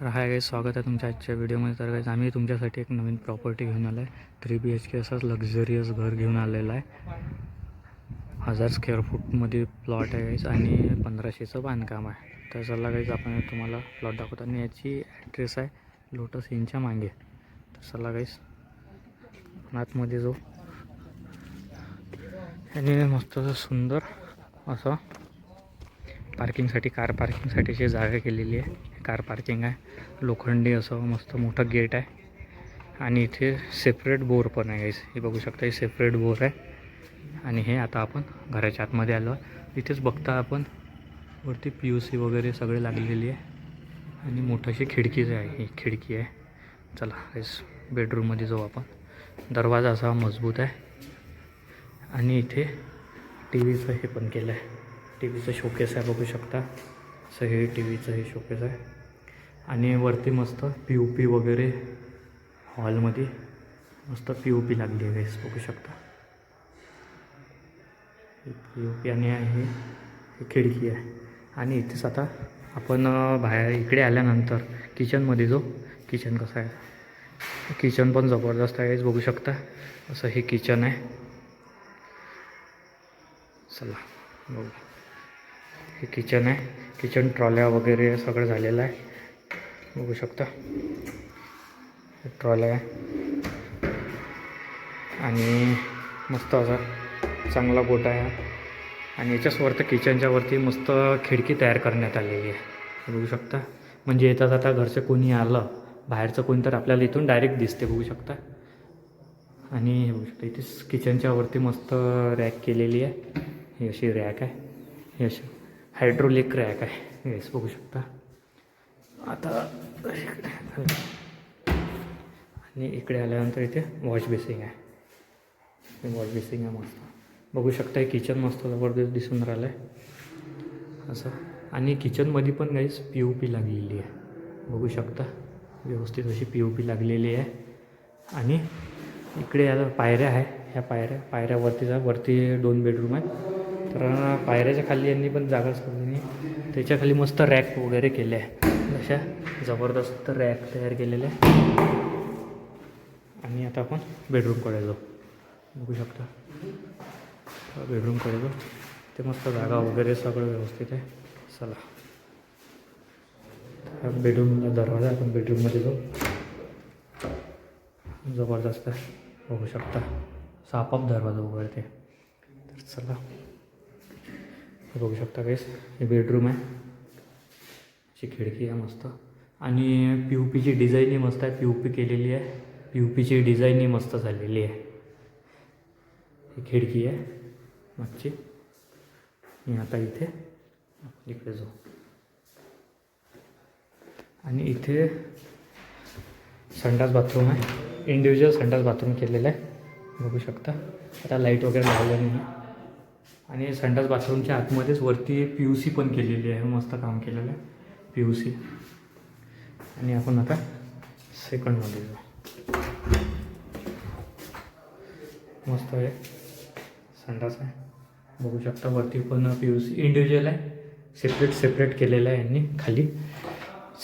तर hi guys स्वागत आहे तुमच्या आजच्या व्हिडिओमध्ये. तर गाईज आम्ही तुमच्यासाठी एक नवीन प्रॉपर्टी घेऊन आलो आहे थ्री बी एच के असंच लक्झरियस घर घेऊन आलेलं आहे. हजार स्क्वेअर फूटमध्ये प्लॉट आहे गाईज आणि पंधराशेचं बांधकाम आहे. तर चला गाईज आपण तुम्हाला प्लॉट दाखवतो. आणि याची ॲड्रेस आहे लोटस इनच्या मागे. तर चला गाईज आतमध्ये जो आणि मस्त असं सुंदर असं पार्किंगसाठी कार पार्किंगसाठीची जागा केलेली आहे. कार पार्किंग आहे. लोखंडी असं मस्त मोठं गेट आहे. आणि इथे सेपरेट बोर पण आहे गाईस हे बघू शकता हे सेपरेट बोर आहे. आणि हे आता आपण घराच्या आतमध्ये आलो आहे. इथेच बघता आपण वरती पी यू सी वगैरे सगळे लागलेली आहे. आणि मोठीशी खिडकीच आहे ही खिडकी आहे. चला गाईस बेडरूममध्ये जाऊ आपण. दरवाजा असा मजबूत आहे. आणि इथे टी व्हीचं हे पण केलं आहे टी व्हीचं शोकेस आहे बघू शकता. असं हे टी व्हीचं हे शोकेस आहे. आणि वरती मस्त पी यू पी वगैरे हॉलमध्ये मस्त पी यू पी लागली आहे गाईस बघू शकता. पी यू पी आणि हे ही खिडकी आहे. आणि इथेच आता आपण बाहेर इकडे आल्यानंतर किचनमध्ये जो किचन कसं आहे किचन पण जबरदस्त आहे बघू शकता. असं हे किचन आहे. चला बघू. हे किचन आहे. किचन ट्रॉल्या वगैरे सगळं झालेलं आहे. बघू शकता. ट्रॉल आहे. आणि मस्त असा चांगला गोटा आहे आणि याच्याच किचनच्यावरती किचनच्या वरती मस्त खिडकी तयार करण्यात आलेली आहे. बघू शकता. म्हणजे येता जाता घरचं कोणी आलं बाहेरचं कोणी तर आपल्याला इथून डायरेक्ट दिसते बघू शकता. आणि हे बघू शकता इथेच किचनच्या वरती मस्त रॅक केलेली आहे. ही अशी रॅक आहे. ही अशी हायड्रोलिक रॅक आहे. येस बघू शकता. आता इकडे. आणि इकडे आल्यानंतर इथे वॉश बेसिंग आहे. वॉश बेसिंग आहे मस्त. बघू शकता किचन मस्त जबरदस्त दिसून राहिलं आहे असं. आणि किचनमध्ये पण काहीच पी यू पी लागलेली आहे. बघू शकता. व्यवस्थित अशी पी यू पी लागलेली आहे. आणि इकडे आता पायऱ्या आहे. ह्या पायऱ्या पायऱ्यावरती जा. वरती दोन बेडरूम आहेत. तर पायऱ्याच्या खाली यांनी पण जागा सोडली त्याच्याखाली मस्त रॅक वगैरे केले आहे. अशा जबरदस्त रॅक तयार केलेले आहे आणि आता आपण बेडरूमकडे जाऊ. बघू शकता. बेडरूमकडे जाऊ. ते मस्त जागा वगैरे सगळं व्यवस्थित आहे. चला. हा बेडरूमला दरवाजा आपण बेडरूममध्ये जाऊ. जबरदस्त आहे. बघू शकता. सापाप दरवाजा उघडते. तर चला. बघू शकता काहीच हे बेडरूम आहे. ची खिडकी आहे मस्त. आणि पी यू पीची डिझाईनही मस्त आहे. पी यू पी केलेली आहे. पी यू पीची डिझाईनही मस्त झालेली आहे. ही खिडकी आहे मागची. मी आता इथे इकडे जाऊ. आणि इथे संडास बाथरूम आहे. इंडिव्हिज्युअल संडास बाथरूम केलेलं आहे. बघू शकता. आता लाइट वगैरे लावलं नाही. आणि संडास बाथरूमच्या आतमध्येच वरती पी यू सी पण केलेली आहे. मस्त काम केलेलं आहे. P U C. आणि आपण आता सेकंडमध्ये जाऊ. मस्त आहे. संडास आहे. बघू शकता वरती पण पी यू सी इंडिव्हिज्युअल आहे. सेपरेट सेपरेट केलेलं आहे यांनी खाली.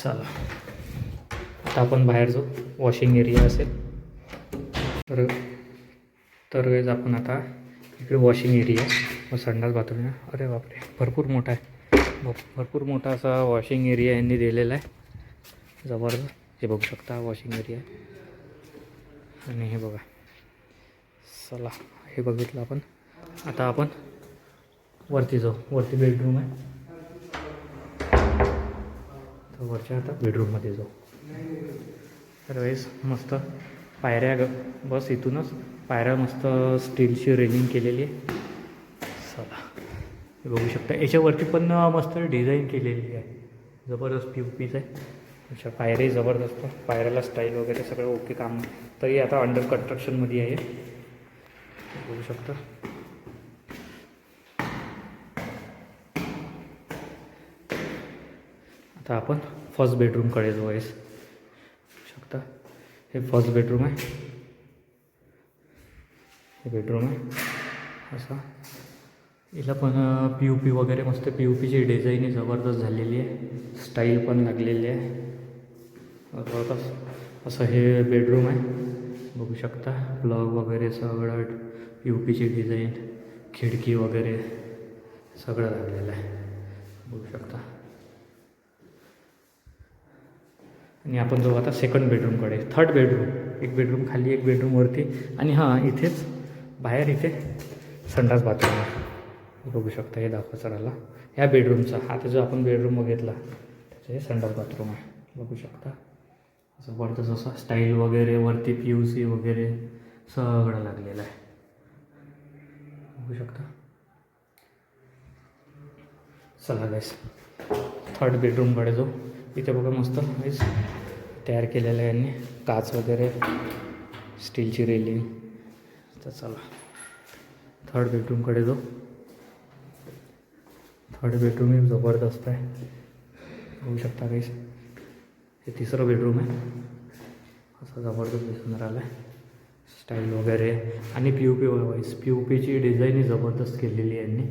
चला. आता आपण बाहेर जाऊ. वॉशिंग एरिया असेल. तर तर वेळेस आपण आता इकडे वॉशिंग एरिया व संडास बाथरूम अरे बापरे. भरपूर मोठा आहे. भरपूर मोठा असा वॉशिंग एरिया यांनी दिलेला आहे. जबरदस्त. हे बघू शकता वॉशिंग एरिया आणि हे बघा. चला हे बघितलं आपण. आता आपण वरती जाऊ. वरती बेडरूम आहे. तर वरच्या आता बेडरूममध्ये जाऊ. तर वेळेस मस्त पायऱ्या ग बस इथूनच पायऱ्या मस्त स्टीलची रेलिंग केलेली आहे. चला. हे बघू शकता. याच्यावरती पण मस्त डिझाईन केलेली आहे. जबरदस्त पी पीच आहे अच्छा पायऱ्याही जबरदस्त. पायऱ्याला स्टाईल वगैरे सगळं ओके काम. तरी आता अंडर कन्स्ट्रक्शनमध्ये आहे. बघू शकता. आता आपण फर्स्ट बेडरूमकडे जो आहेस शकता. हे फर्स्ट बेडरूम आहे. हे बेडरूम आहे. असा. हिला पण पी यू पी वगैरे मस्त पी यू पीची डिझाईन जबरदस्त झालेली आहे. स्टाईल पण लागलेली आहे. जवळपास असं हे बेडरूम आहे. बघू शकता. प्लग वगैरे सगळं पी यू पीची डिझाईन खिडकी वगैरे सगळं लागलेलं आहे. बघू शकता. आणि आपण जाऊ आता सेकंड बेडरूमकडे थर्ड बेडरूम एक बेडरूम खाली एक बेडरूमवरती आणि हां इथेच बाहेर इथे संडास बाथरूम आहे बघू शकता हे दाखवा चढायला ह्या बेडरूमचा आता जो आपण बेडरूम बघितला त्याचं हे संडास बाथरूम आहे. बघू शकता. जबरदस्त जसं स्टाईल वगैरे वरती पी यू सी वगैरे सगळं लागलेलं आहे. बघू शकता. चला गाईस थर्ड बेडरूमकडे जाऊ. इथे बघा मस्त गाईस तयार केलेलं आहे यांनी. काच वगैरे स्टीलची रेलिंग तर चला थर्ड बेडरूमकडे जाऊ. थर्ड बेडरूम ही जबरदस्त आहे. बघू शकता गाईस हे तिसरं बेडरूम आहे. असं जबरदस्त दिसून राहिला आहे स्टाईल वगैरे. आणि P U P wise P U पीची डिझाईन ही जबरदस्त केलेली आहे यांनी.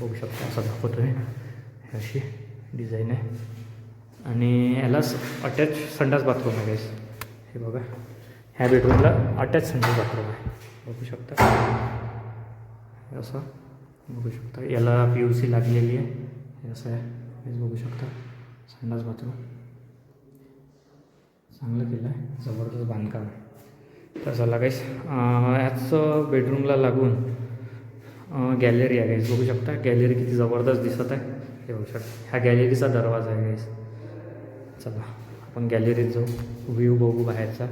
बघू शकता असं दाखवतो आहे अशी डिझाईन आहे. आणि यालाच अटॅच संडास बाथरूम आहे गाईस हे बघा. ह्या बेडरूमला अटॅच संडास बाथरूम आहे. बघू शकता. असं. बघू शकता. याला पी यू सी लागलेली आहे. असं आहे. हेच बघू शकता. संडास बाथरूम. चांगलं केलं आहे. जबरदस्त बांधकाम आहे. तर चला काहीच ह्याच बेडरूमला लागून गॅलरी आहे गाईस बघू शकता. गॅलरी किती जबरदस्त दिसत आहे. हे बघू शकता. ह्या गॅलरीचा दरवाजा आहे गाईस चला आपण गॅलरीत जाऊ. व्ह्यू बघू बाहेरचा.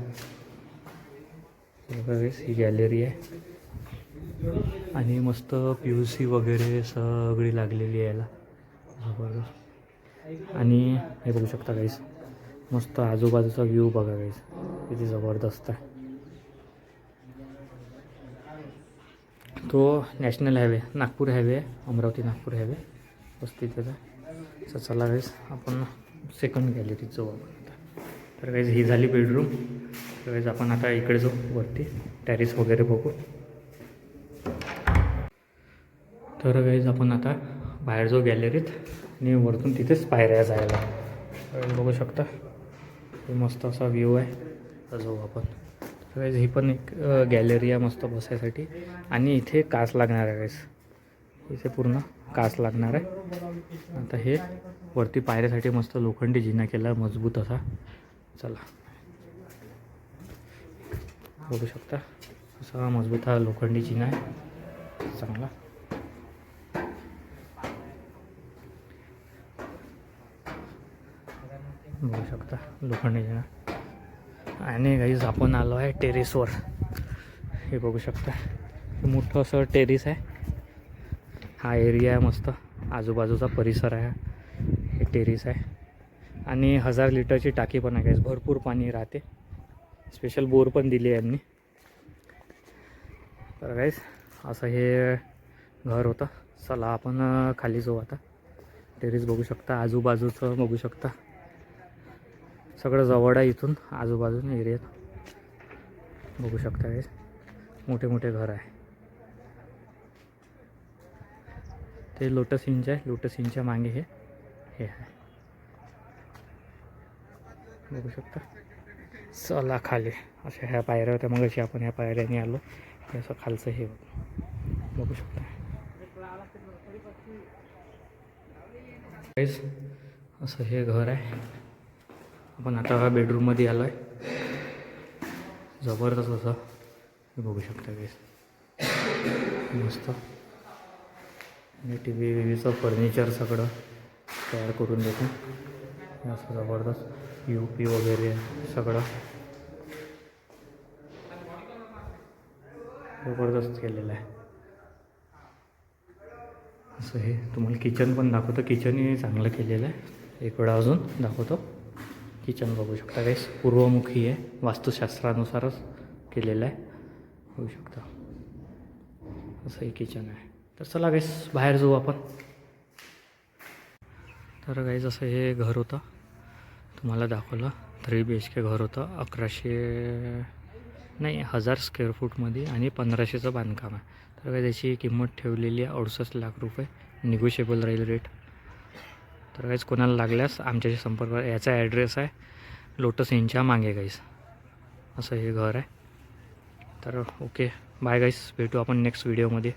ही गॅलरी आहे. आणि मस्त पी यू सी वगैरे सगळी लागलेली आहे याला. जबरदस्त. आणि हे बघू शकता गाईस मस्त आजूबाजूचा व्ह्यू बघा गाईस किती जबरदस्त आहे. तो national highway Nagpur highway Amravati Nagpur highway बस तिथेच आहे चला गाईस आपण सेकंड गॅलरीत जाऊ आपण आता. तर गाईज ही झाली बेडरूम तर गाईज आपण आता इकडे जाऊ वरती टॅरिस वगैरे बघू. तर गाईज आपण आता बाहेर जाऊ गॅलरीत आणि वरतून तिथेच पायऱ्या जायला. बघू शकता. हे मस्त असा व्ह्यू आहे. जाऊ आपण. तर गाईज ही पण एक गॅलरी आहे मस्त बसायसाठी. आणि इथे काच लागणार आहे गाईज इथे पूर्ण काच लागणार आहे. आता हे वरती पायऱ्यासाठी मस्त लोखंडी जिना केला मजबूत असा. चला. बघू शकता. असा मजबूत हा लोखंडी जिना आहे. चांगला. बघू शकता लोखंडी जिना आणि गाईज आपण आलो आहे टेरेसवर हे बघू शकता. हे मोठं असं टेरेस आहे. हा एरिया आहे मस्त. आजूबाजूचा परिसर आहे हे. टेरेस आहे. आणि हजार लिटरची टाकी पण आहे गाईज भरपूर पाणी राहते. स्पेशल बोर पण दिली आहे यांनी. तर गाईज असं हे घर होतं. चला आपण खाली जाऊ आता. टेरेस बघू शकता आजूबाजूचं बघू शकता. सगळं जवळ आहे इथून आजूबाजून एरियात. बघू शकता हे. मोठे मोठे घर आहे. ते लोटस इंच आहे. लोटस इंचच्या मागे हे हे आहे. बघू शकता. चला खाली. अशा ह्या पायऱ्या होत्या. मग अशी आपण ह्या पायऱ्याने आलो. हे असं खालचं हे बघू. शकता. असं हे घर आहे. आपण आता बेडरूममध्ये आलो आहे जबरदस्त असं. हे बघू शकता वेळेस मस्त. आणि टी व्ही व्हीचं फर्निचर सगळं तयार करून देतो. असं जबरदस्त. यू पी वगैरे सगळं. जबरदस्त केलेलं आहे. असं हे. तुम्हाला किचन पण दाखवतो. किचनही चांगलं केलेलं आहे. एक वेळा अजून दाखवतो. किचन बघू शकता काहीच पूर्वमुखी आहे. वास्तुशास्त्रानुसारच केलेलं आहे. होऊ शकता. असं हे किचन आहे. तर चला गाईस बाहेर जाऊ आपण. तर गाईज असं हे घर होतं. तुम्हाला दाखवलं. थ्री बी एच के घर होतं. अकराशे नाही हजार स्क्वेअर फूटमध्ये आणि पंधराशेचं बांधकाम आहे. तर काय त्याची किंमत ठेवलेली आहे अडुसष्ट लाख रुपये. निगोशिएबल राहील रेट तर काहीच कोणाला लागल्यास आमच्याशी संपर्क याचा ॲड्रेस आहे लोटस यांच्या मागे गाईस असं हे घर आहे. तर ओके बाय गाईस भेटू आपण नेक्स्ट व्हिडिओमध्ये